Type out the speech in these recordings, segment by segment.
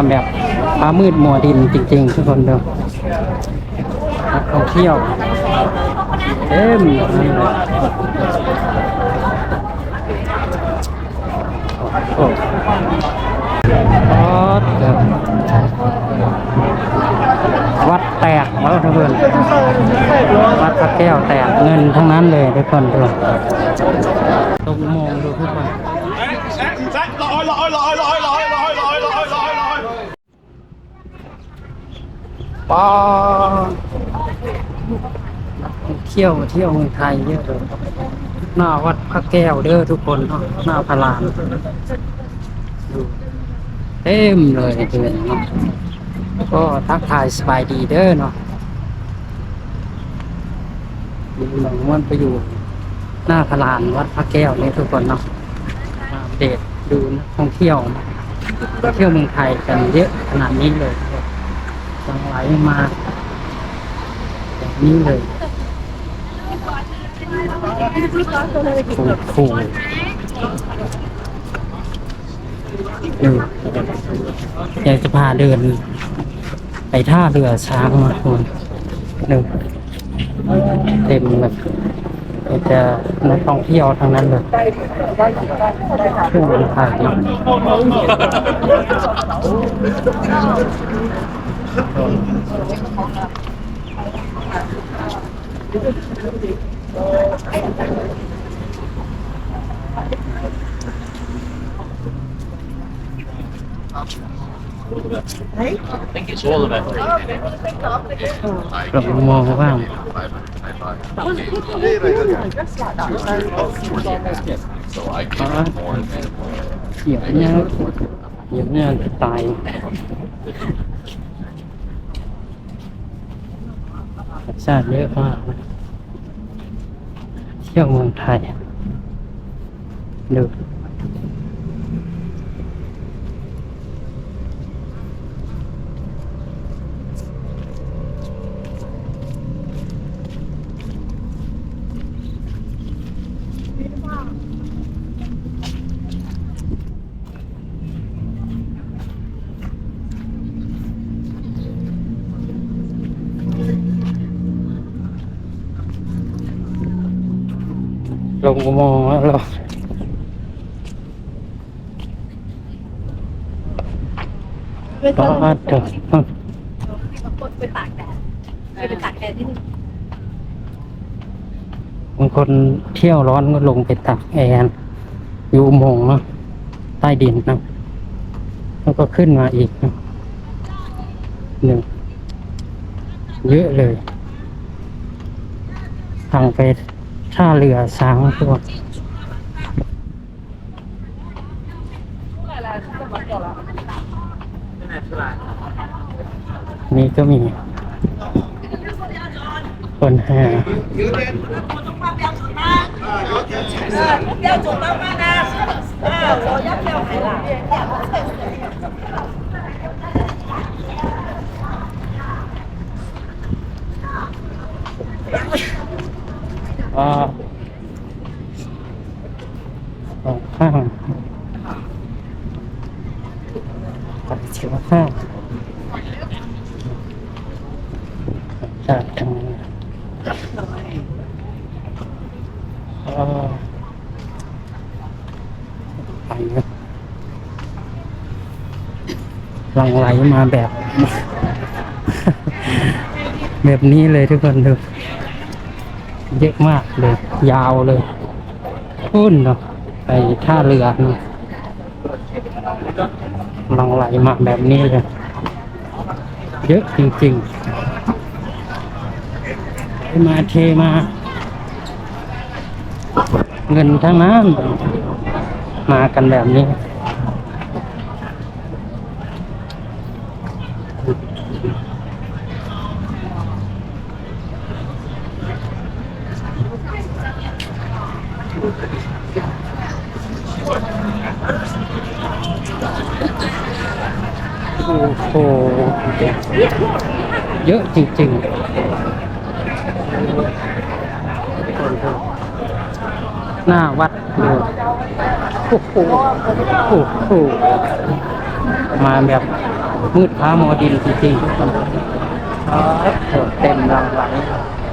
มาแบบฟ้ามืดมัวดินจริง ๆ ทุกคนเดูนักท่องเที่ยวเต็มโอ้โอ้ครับวัดแตกแล้วทุกคนวัดพระแก้วแตกเงินทั้งนั้นเลยทุกคนดูตรงมองดูทุกคน ป้าเที่ยวเที่ยวเมืองไทยเยอะเลยหน้าวัดพระแก้วเด้อทุกคนเนาะหน้าพระลานดูเต็มเลยเดินเนาะก็ทักทายสบายดีเด้อเนาะอยู่หลังมันไปอยู่ หน้าพระลานวัดพระแก้วนี่ทุกคนเนาะมาเดตดูนักท่องเที่ยวเที่ยวเมืองไทยกันเยอะขนาดนี้เลยังไหลมาแบบนี้เลยฟูฟูดูอยากจะพาเดิน ไปท่าเรือช้างมาคุณหนึ่งเต็มแบบมีแต่นักท่องเที่ยวทั้งนั้นเลยช่วงวันถ่าย Đấy. Rộng mô có không? Có. Diễn nha, diễn nha, tài. ชาติเยอะมากเที่ยวเมืองไทยดู ลงมองแล้วเราก็เถอะไปตากแดดไปตากแดดที่นี่บางคนเที่ยวร้อนก็ลงไปตักแอนอยู่อุโมงค์เนาะใต้ดินนะแล้วก็ขึ้นมาอีกนะหนึ่งเยอะเลยทางไป ท่าเรือช้างพวกนี่ก็มี คนแห่ 标准妈妈呢？啊，我要跳海了。 ก็สองข้างตัดเชือกข้างจากทางนี้ก็ไปนะหลังไหลมาแบบ แบบนี้เลยทุกคนดู เยอะมากเลย ยาวเลยพุ่นเนาะไปท่าเรือเนาะลังไหลมาแบบนี้เลยเยอะจริงๆ มาเทมา เงินทั้งนั้นมากันแบบนี้ โอ้โห เยอะจริง ๆ หน้าวัดเลยโอ้โหโอ้โห มาแบบมืดฟ้ามัวดินจริงๆครับเต็มรังไหล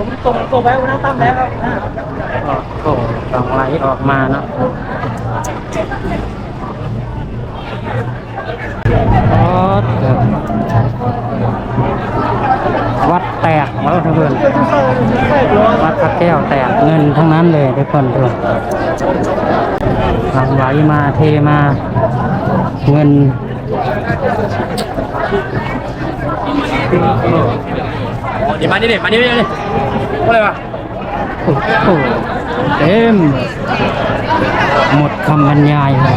ผมส่งส่งไปวันนั้นตั้มแล้วครับออกโอ้รังไหลออกมาเนาะวัดแตกแล้วทุกคนวัดพระแก้วแตกเงินทั้งนั้นเลยทุกคนทุกคนรังไหลมาเทมา เงิน ดี๋ยวมานี่เดี๋ยวมานี่เดี๋ยวอะไรวะเต็ม หมดคำบรรยายเลย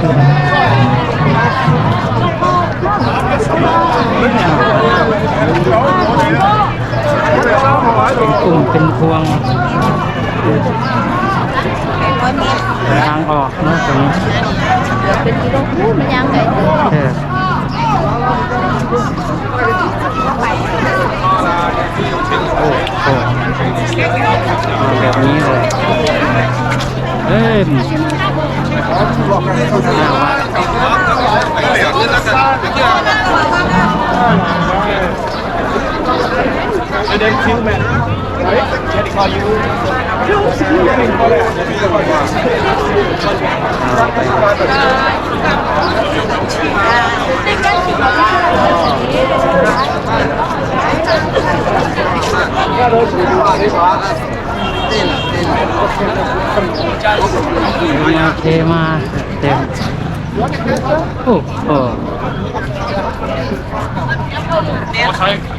เป็นกลุ่มเป็นพวงทางออกนะตรงนี้ นี้เลย เอ้ยเด็กคิวแมนเฮ้ยเด็กคอยูคิวสิเด็กคอเลยเด็กกันสิ มาเทมาเต็มโอ้โห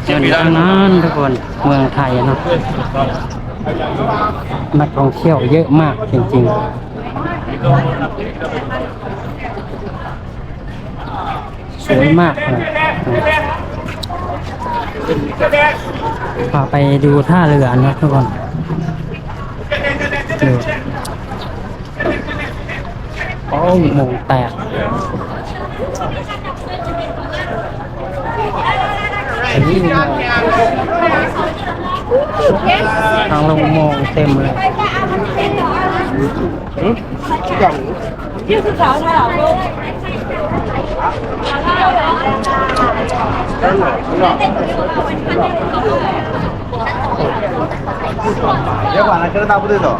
เงินทั้งนั้นทุกคนเมืองไทยเนาะนักท่องเที่ยวเยอะมากจริงๆ สวยมากเลย พาไปดูท่าเรือนะทุกคนโอ้มงแตกทางลงมองเต็มเลยยี่สิบสองแถวลูก 나보대서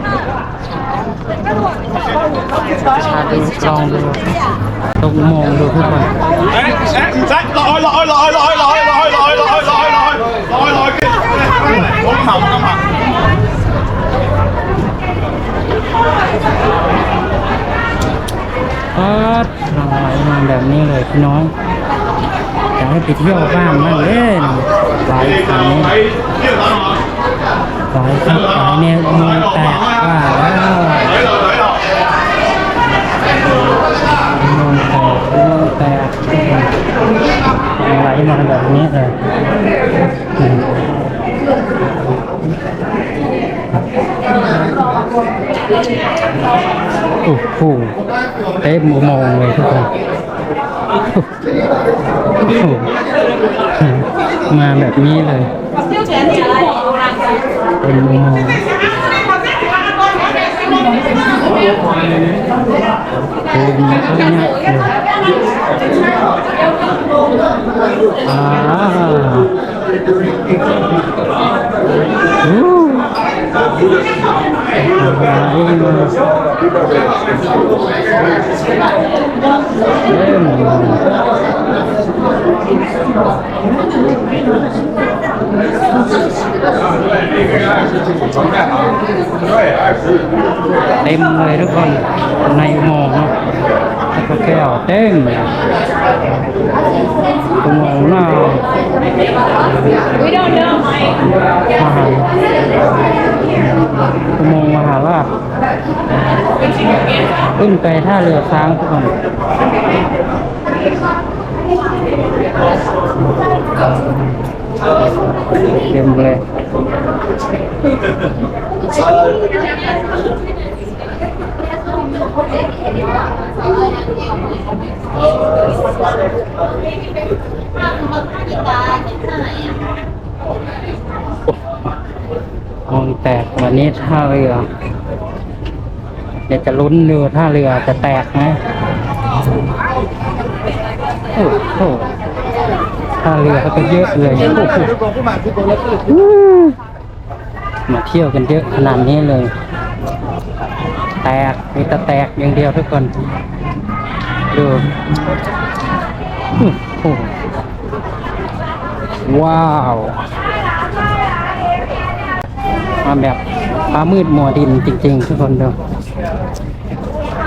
tròn được Đồng mòn được hết. Rồi Ê, ê, sách, lội, lội, lội, lội, lội, lội, lội, lội, lội, lội, lội, lội, Không hỏng, không hỏng Hết rồi, làm đẹp như này, nói. ให้ไปเที่ยวบ้างบ้างเอ้ยหลายครั้งหลายครั้งหลายแนมือแตกว่าแล้มแตกมองแตกไหลมาแบบนี้เลยโอ้โหเต็มองเลยทุกคน มาแบบนี้เลย เป็นมองเป็นเขาเนี่ยอ่า đêm người đó con này mò có kèo tên cùng ngủ nào. ขึ้นไปท่าเรือช้างทุกคนเต็มเลยมองแตกวันนี้ท่าเรือ ดี๋ยวจะลุ้นดูท่าเรือจะแตกไหมโอ้โหท่าเรือก็เยอะเลยโอ้โหมาเที่ยวกันเยอะขนาดนี้เลย แตกมีแต่แตกอย่างเดียวทุกคน ดูโอ้โหว้าวมาแบบฟ้ามืดมัวดินจริง ๆ ทุกคนดู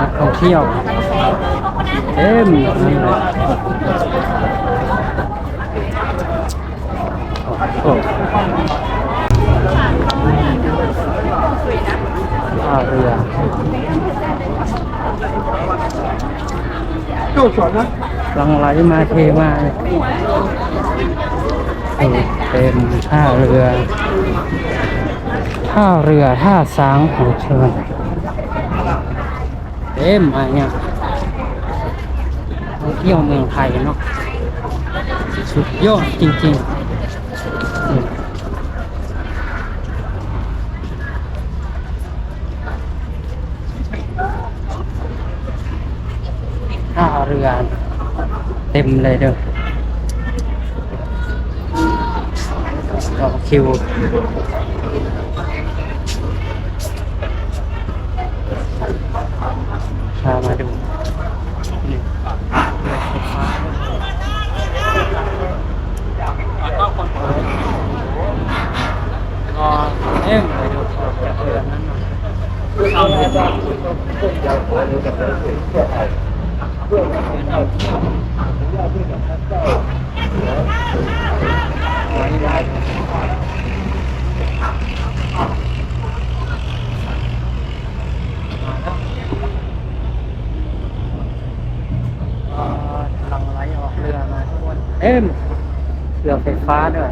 นักท่องเที่ยวเต็มนั่เลยโอ้โหท่าเรือหลังไหลมาเทมาเต็มท่าเรือ ท่าเรือท่าสางของเชิญ เต็มมาเนี่ยท่องเที่ยวเมืองไทยเนาะสุดยอดจริงๆท่าเรือเต็มเลยเด้อต่อคิวามาดูนี่ก็เอ็มไปดูจากเรือนั้นหน่อยก็หลังไหลออกเรือมาทุกคน เอ็มเรือไฟฟ้าด้วย